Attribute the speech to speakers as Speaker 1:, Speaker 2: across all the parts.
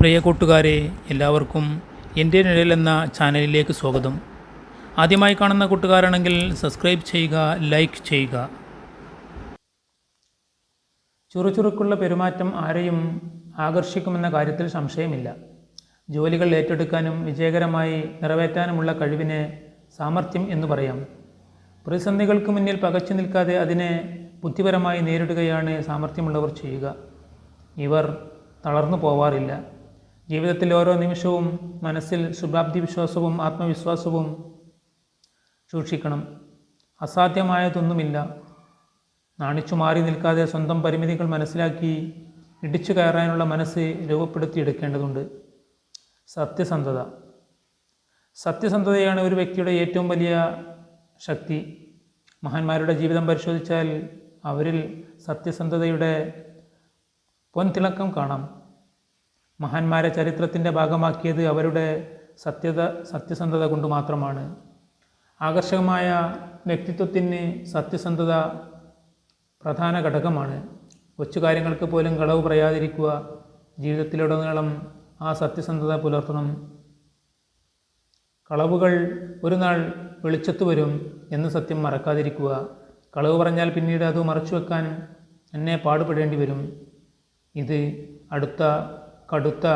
Speaker 1: പ്രിയ കൂട്ടുകാരെ എല്ലാവർക്കും എന്റെ നിഴൽ എന്ന ചാനലിലേക്ക് സ്വാഗതം. ആദ്യമായി കാണുന്ന കൂട്ടുകാരാണെങ്കിൽ സബ്സ്ക്രൈബ് ചെയ്യുക ലൈക്ക് ചെയ്യുക. ചുറുചുറുക്കുള്ള പെരുമാറ്റം ആരെയും ആകർഷിക്കുമെന്ന കാര്യത്തിൽ സംശയമില്ല. ജോലികൾ ഏറ്റെടുക്കാനും വിജയകരമായി നിറവേറ്റാനുമുള്ള കഴിവിനെ സാമർഥ്യം എന്ന് പറയാം. പ്രതിസന്ധികൾക്ക് മുന്നിൽ പകച്ചു നിൽക്കാതെ അതിനെ ബുദ്ധിപരമായി നേരിടുകയാണ് സാമർഥ്യമുള്ളവർ ചെയ്യുക. ഇവർ തളർന്നു പോവാറില്ല. ജീവിതത്തിൽ ഓരോ നിമിഷവും മനസ്സിൽ ശുഭാപ്തി വിശ്വാസവും ആത്മവിശ്വാസവും സൂക്ഷിക്കണം. അസാധ്യമായതൊന്നുമില്ല. നാണിച്ചു മാറി നിൽക്കാതെ സ്വന്തം പരിമിതികൾ മനസ്സിലാക്കി ഇടിച്ചു കയറാനുള്ള മനസ്സ് രൂപപ്പെടുത്തിയെടുക്കേണ്ടതുണ്ട് സത്യസന്ധത. സത്യസന്ധതയാണ് ഒരു വ്യക്തിയുടെ ഏറ്റവും വലിയ ശക്തി. മഹാന്മാരുടെ ജീവിതം പരിശോധിച്ചാൽ അവരിൽ സത്യസന്ധതയുടെ പൊൻതിളക്കം കാണാം. മഹാന്മാരെ ചരിത്രത്തിന്റെ ഭാഗമാക്കിയത് അവരുടെ സത്യത സത്യസന്ധത കൊണ്ട് മാത്രമാണ്. ആകർഷകമായ വ്യക്തിത്വത്തിന് സത്യസന്ധത പ്രധാന ഘടകമാണ്. കൊച്ചു കാര്യങ്ങൾക്ക് പോലും കളവ് പറയാതിരിക്കുക ജീവിതത്തിലുടനീളം ആ സത്യസന്ധത പുലർത്തണം. കളവുകൾ ഒരു നാൾ വെളിച്ചത്ത് വരും എന്ന് സത്യം മറക്കാതിരിക്കുക. കളവ് പറഞ്ഞാൽ പിന്നീട് അത് മറച്ചു വെക്കാൻ എന്നെ പാടുപെടേണ്ടി വരും. ഇത് അടുത്ത കടുത്ത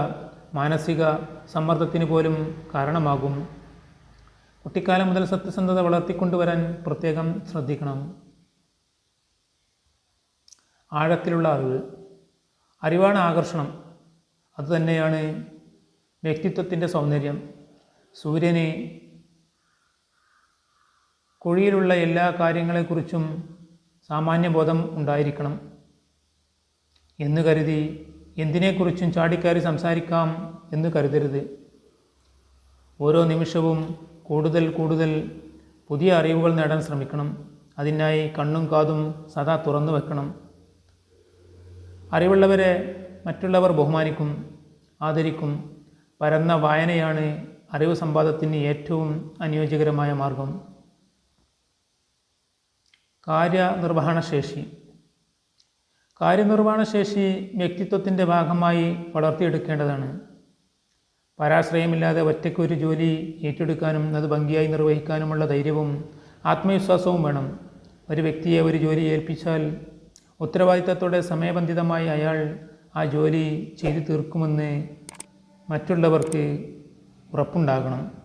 Speaker 1: മാനസിക സമ്മർദ്ദത്തിന് പോലും കാരണമാകും. കുട്ടിക്കാലം മുതൽ സത്യസന്ധത വളർത്തിക്കൊണ്ടുവരാൻ പ്രത്യേകം ശ്രദ്ധിക്കണം. ആഴത്തിലുള്ള അറിവ് അറിവാണ് ആകർഷണം. അതുതന്നെയാണ് വ്യക്തിത്വത്തിന്റെ സൗന്ദര്യം. സൂര്യനെ കുഴിയിലുള്ള എല്ലാ കാര്യങ്ങളെക്കുറിച്ചും സാമാന്യബോധം ഉണ്ടായിരിക്കണം എന്ന് കരുതി എന്തിനെക്കുറിച്ചും ചാടിക്കയറി സംസാരിക്കാം എന്ന് കരുതരുത്. ഓരോ നിമിഷവും കൂടുതൽ കൂടുതൽ പുതിയ അറിവുകൾ നേടാൻ ശ്രമിക്കണം. അതിനായി കണ്ണും കാതും സദാ തുറന്നു വെക്കണം. അറിവുള്ളവരെ മറ്റുള്ളവർ ബഹുമാനിക്കും ആദരിക്കും. പരന്ന വായനയാണ് അറിവ് സമ്പാദത്തിന് ഏറ്റവും അനുയോജ്യകരമായ മാർഗം. കാര്യനിർവഹണശേഷി. കാര്യനിർവഹണശേഷി വ്യക്തിത്വത്തിന്റെ ഭാഗമായി വളർത്തിയെടുക്കേണ്ടതാണ്. പരാശ്രയമില്ലാതെ ഒറ്റയ്ക്ക് ഒരു ജോലി ഏറ്റെടുക്കാനും അത് ഭംഗിയായി നിർവഹിക്കാനുമുള്ള ധൈര്യവും ആത്മവിശ്വാസവും വേണം. ഒരു വ്യക്തിയെ ഒരു ജോലി ഏൽപ്പിച്ചാൽ ഉത്തരവാദിത്തത്തോടെ സമയബന്ധിതമായി അയാൾ ആ ജോലി ചെയ്തു തീർക്കുമെന്ന് മറ്റുള്ളവർക്ക് ഉറപ്പുണ്ടാകണം.